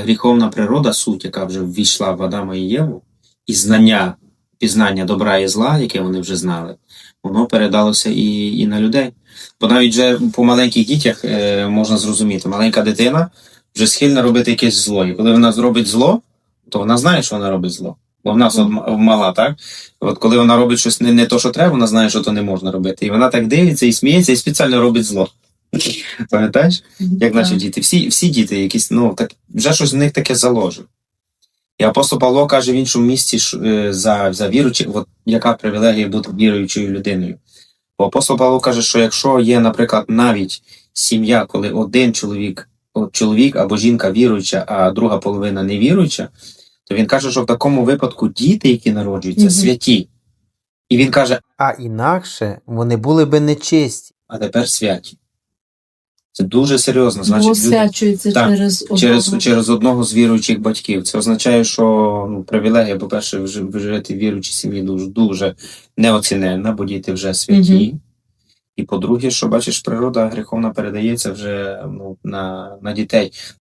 Гріховна природа, суть, яка вже ввійшла в Адама і Єву, і знання, пізнання добра і зла, яке вони вже знали, воно передалося і, і на людей. Бо навіть вже по маленьких дітях е, можна зрозуміти, маленька дитина вже схильна робити якесь зло. І коли вона зробить зло, то вона знає, що вона робить зло. Бо в нас от мала, так? От коли вона робить щось не, не то, що треба, вона знає, що то не можна робити. І вона так дивиться і сміється, і спеціально робить зло. Пам'ятаєш? Як наші діти, всі, всі діти, якісь, ну так вже щось в них таке заложено. І апостол Павло каже в іншому місці е, за, за віруючих, от яка привілегія бути віруючою людиною. Бо апостол Павло каже, що якщо є, наприклад, навіть сім'я, коли один чоловік, от чоловік або жінка віруюча, а друга половина не віруюча, то він каже, що в такому випадку діти, які народжуються, Мгм. святі. І він каже, А інакше вони були би нечисті. а тепер святі. Це дуже серйозно. Значить, люди, освячується Так, через одного. через, через одного з віруючих батьків. Це означає, що ну, привілегія, по-перше, вижити в віруючій сім'ї дуже, дуже неоціненна, бо діти вже святі. І по-друге, що бачиш, природа гріховна передається вже ну, на, на дітей.